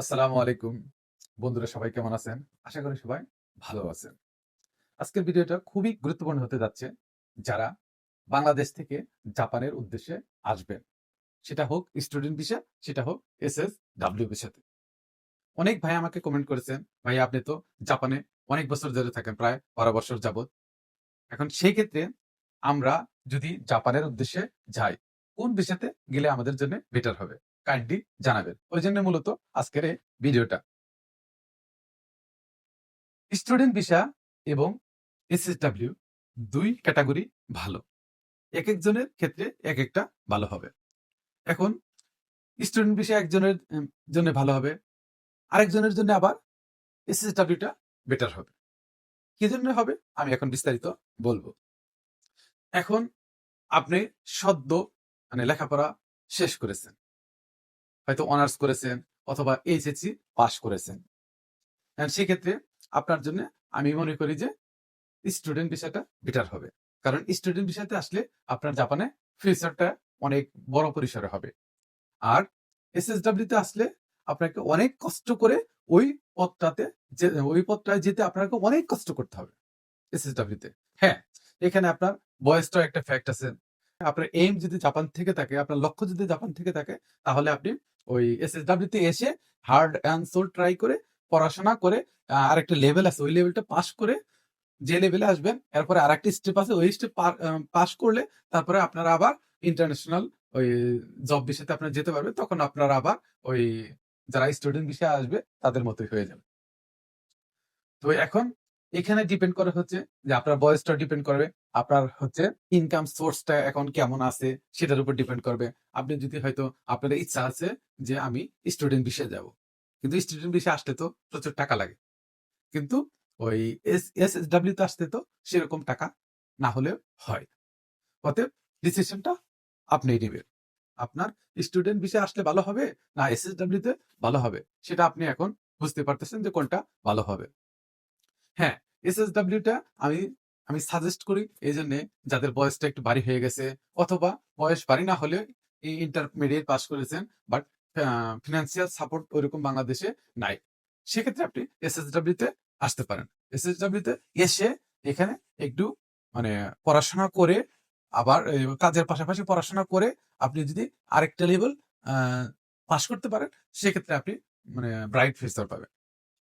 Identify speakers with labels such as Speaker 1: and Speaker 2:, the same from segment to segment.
Speaker 1: আসসালামু আলাইকুম। বন্ধুরা, সবাই কেমন আছেন? আশা করি সবাই ভালো আছেন। আজকের ভিডিওটা খুবই গুরুত্বপূর্ণ হতে যাচ্ছে যারা বাংলাদেশ থেকে জাপানের উদ্দেশ্যে আসবেন। সেটা হোক স্টুডেন্ট ভিসা সেটা হোক এস এস ডাব্লিউ ভিসাতে অনেক ভাই আমাকে কমেন্ট করেছেন, ভাই, আপনি তো জাপানে অনেক বছর ধরে থাকেন, প্রায় বারো বছর যাবৎ। এখন সেই ক্ষেত্রে আমরা যদি জাপানের উদ্দেশ্যে যাই, কোন ভিসাতে গেলে আমাদের জন্য বেটার হবে? কাইন্ডলি জানাবেন। ওই জন্য মূলত আজকের এই ভিডিওটা। স্টুডেন্ট ভিসা এবং এসএসডব্লিউ দুই ক্যাটাগরি ভালো। এক একজনের ক্ষেত্রে এক একটা ভালো হবে। এখন স্টুডেন্ট ভিসা একজনের জন্য ভালো হবে। আরেকজনের জন্য আবার এসএসডব্লিউটা বেটার হবে। কি জন্য হবে? আমি এখন বিস্তারিত বলব। এখন আপনি সদ্য মানে লেখাপড়া শেষ করেছেন। হয়তো অনার্স করেছেন অথবা এইচএসসি পাস করেছেন। And সেক্ষেত্রে আপনার জন্য আমি মনে করি যে স্টুডেন্ট বিষয়টা বেটার হবে। কারণ স্টুডেন্ট বিষয়তে আসলে আপনার জাপানে ফিউচারটা অনেক বড় পরিসরে হবে। আর এসএসডব্লিউতে আসলে আপনাকে অনেক কষ্ট করে ওই পথটাতে ওই পথটায় যেতে আপনাকে অনেক কষ্ট করতে হবে এসএসডব্লিউতে হ্যাঁ এখানে আপনার বয়সটাও একটা ফ্যাক্ট আছে। আপনার এইম যদি জাপান থেকে থাকে, আপনার লক্ষ্য যদি জাপান থেকে থাকে, তাহলে আপনি ওই এসএসডব্লিউ তে এসে হার্ড অ্যান্ড সোল ট্রাই করে পড়াশোনা করে আরেকটা লেভেল আছে, ওই লেভেলটা পাস করে যে লেভেলে আসবেন, এরপরে আরেকটি স্টেপ আছে, ওই স্টেপ পাস করলে তারপরে আপনারা আবার ইন্টারন্যাশনাল ওই জব বিষয়তে আপনারা যেতে পারবেন, তখন আপনারা আবার ওই যারা স্টুডেন্ট বিষয়ে আসবে তাদের মতোই হয়ে যাবে। তো এখন এখানে ডিপেন্ড করে হচ্ছে যে আপনার বয়সটা ডিপেন্ড করবে আপনার হচ্ছে ইনকাম সোর্সটা এখন কেমন আছে সেটার উপর ডিপেন্ড করবে। আপনি যদি হয়তো আপনার ইচ্ছা আছে যে আমি স্টুডেন্ট বিষয়ে যাব। কিন্তু স্টুডেন্ট বিষয়ে আসলে তো প্রচুর টাকা লাগে। কিন্তু ওই এস এস এস ডাব্লিউ তে আসতে তো সেরকম টাকা না হলেও হয়। অতএব ডিসিশনটা আপনি নেবেন। আপনার স্টুডেন্ট বিষয়ে আসলে ভালো হবে না এস এস ডাব্লিউ তে ভালো হবে সেটা আপনি এখন বুঝতে পারতেছেন যে কোনটা ভালো হবে। হ্যাঁ এস এস ডাব্লিউটা আমি আমি সাজেস্ট করি এই জন্য যাদের বয়সটা একটু বাড়ি হয়ে গেছে অথবা বয়স বাড়ি না হলে ইন্টারমিডিয়েট পাস করেছেন বাট ফিনান্সিয়াল সাপোর্ট ওইরকম বাংলাদেশে নাই। সেক্ষেত্রে আপনি এসএসডব্লিউ তে আসতে পারেন। এসএসডব্লিউ তে এসে এখানে একটু মানে পড়াশোনা করে আবার কাজের পাশাপাশি পড়াশোনা করে আপনি যদি আরেকটা লেভেল পাস করতে পারেন, সেক্ষেত্রে আপনি মানে ব্রাইট ফিউচার পাবেন।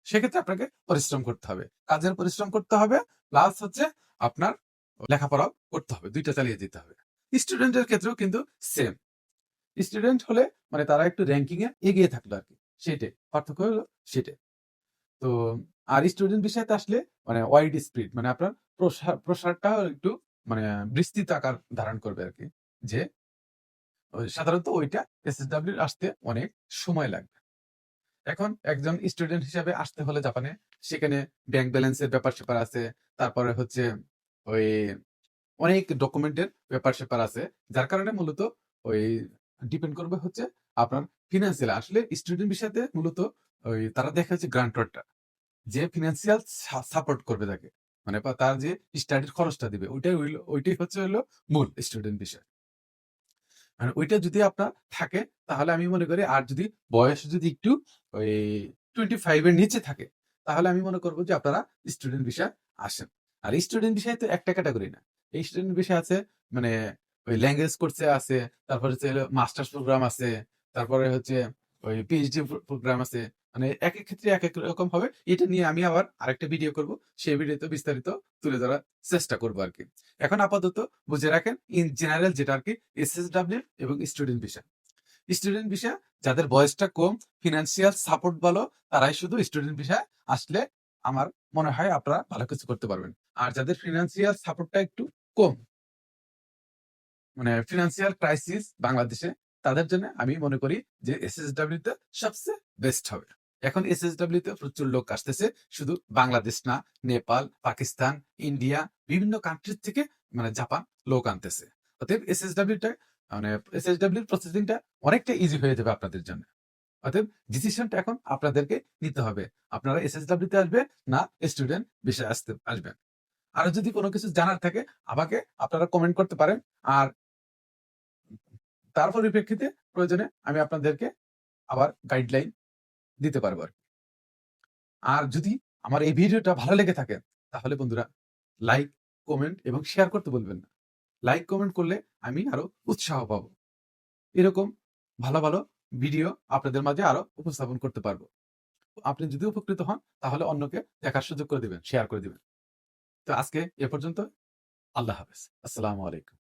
Speaker 1: সেক্ষেত্রে আপনাকে পরিশ্রম করতে হবে। কাজের পরিশ্রম করতে হবে প্লাস হচ্ছে আপনার লেখাপড়াও করতে হবে, দুইটা চালিয়ে যেতে হবে। স্টুডেন্টের ক্ষেত্রেও কিন্তু সেম স্টুডেন্ট হলে মানে তারা একটু র্যাঙ্কিং এ এগিয়ে থাকল আর কি সেটাই পার্থক্য হলো সেটাই তো আর স্টুডেন্ট বিষয়তে আসলে মানে ওয়াইড স্পিড মানে আপনার প্রসার, প্রসারটা একটু মানে বিস্তৃত আকার ধারণ করবে আর কি, যে, সাধারণত ওইটা এসএসডব্লিউ আসতে অনেক সময় লাগবে। এখন একজন স্টুডেন্ট হিসেবে আসতে হলে জাপানে, সেখানে ব্যাংক ব্যালেন্সের ব্যাপার স্যাপার আছে, তারপরে হচ্ছে ওই অনেক ডকুমেন্টের ব্যাপার স্যাপার আছে, যার কারণে মূলত ওই ডিপেন্ড করবে হচ্ছে আপনার ফিনান্সিয়াল আসলে স্টুডেন্ট বিষয়তে মূলত ওই তারা দেখা যাচ্ছে গ্রান্টরটা যে ফিনান্সিয়াল সাপোর্ট করবে তাকে মানে তার যে স্টাডির খরচটা দিবে, ওইটাই ওইটাই হচ্ছে হলো মূল স্টুডেন্ট বিষয় মানে ওইটা যদি আপনার থাকে, তাহলে আমি মনে করি আর যদি বয়স যদি একটু ওই টোয়েন্টি ফাইভের নিচে থাকে, তাহলে আমি মনে করব যে আপনারা স্টুডেন্ট বিষয় আসেন। আর স্টুডেন্ট বিষয় তো একটা ক্যাটাগরি না। এই স্টুডেন্ট বিষয় আছে মানে ওই ল্যাঙ্গুয়েজ কোর্সে আছে, তারপরে হচ্ছে মাস্টার্স প্রোগ্রাম আছে, তারপরে হচ্ছে ওই পিএইচডি প্রোগ্রাম আছে মানে এক এক ক্ষেত্রে এক এক রকম হবে। এটা নিয়ে আমি আবার আরেকটা ভিডিও করব। সেই ভিডিওতে বিস্তারিত তুলে ধরার চেষ্টা করব আর কি এখন আপাতত বুঝে রাখেন ইন জেনারেল যেটা আর কি এসএসডব্লিউ এবং স্টুডেন্ট ভিসা স্টুডেন্ট ভিসা যাদের বয়সটা কম ফিনান্সিয়াল সাপোর্ট ভালো, তারাই শুধু স্টুডেন্ট ভিসা আসলে আমার মনে হয় আপনারা ভালো কিছু করতে পারবেন। আর যাদের ফিনান্সিয়াল সাপোর্টটা একটু কম মানে ফিনান্সিয়াল ক্রাইসিস বাংলাদেশে, তাদের জন্য আমি মনে করি যে এসএসডব্লিউ তে সবচেয়ে বেস্ট হবে। এখন এসএসডব্লিউ তে প্রচুর লোক আসতেছে। শুধু বাংলাদেশ না, নেপাল, পাকিস্তান, ইন্ডিয়া, বিভিন্ন কান্ট্রির থেকে মানে জাপান লোক আনতেছে। অতএব এসএসডব্লিউটা মানে এসএসডব্লিউর প্রসেসিংটা অনেকটা ইজি হয়ে যাবে আপনাদের জন্য। অতএব ডিসিশনটা এখন আপনাদেরকে নিতে হবে। আপনারা এসএসডব্লিউ তে আসবে না স্টুডেন্ট বিষয়ে আসতে আসবেন। আর যদি কোনো কিছু জানার থাকে, আমাকে আপনারা কমেন্ট করতে পারেন। আর তার পরিপ্রেক্ষিতে প্রয়োজনে আমি আপনাদেরকে আবার গাইডলাইন দিতে পারব আর। আর যদি আমার এই ভিডিওটা ভালো লেগে থাকে, তাহলে বন্ধুরা লাইক কমেন্ট এবং শেয়ার করতে বলবেন না। লাইক কমেন্ট করলে আমি আরও উৎসাহ পাব। এরকম ভালো ভালো ভিডিও আপনাদের মাঝে আরও উপস্থাপন করতে পারব। আপনি যদি উপকৃত হন, তাহলে অন্যকে দেখার সুযোগ করে দিবেন শেয়ার করে দিবেন। তো আজকে এ পর্যন্ত আল্লাহ হাফেজ। আসসালামু আলাইকুম।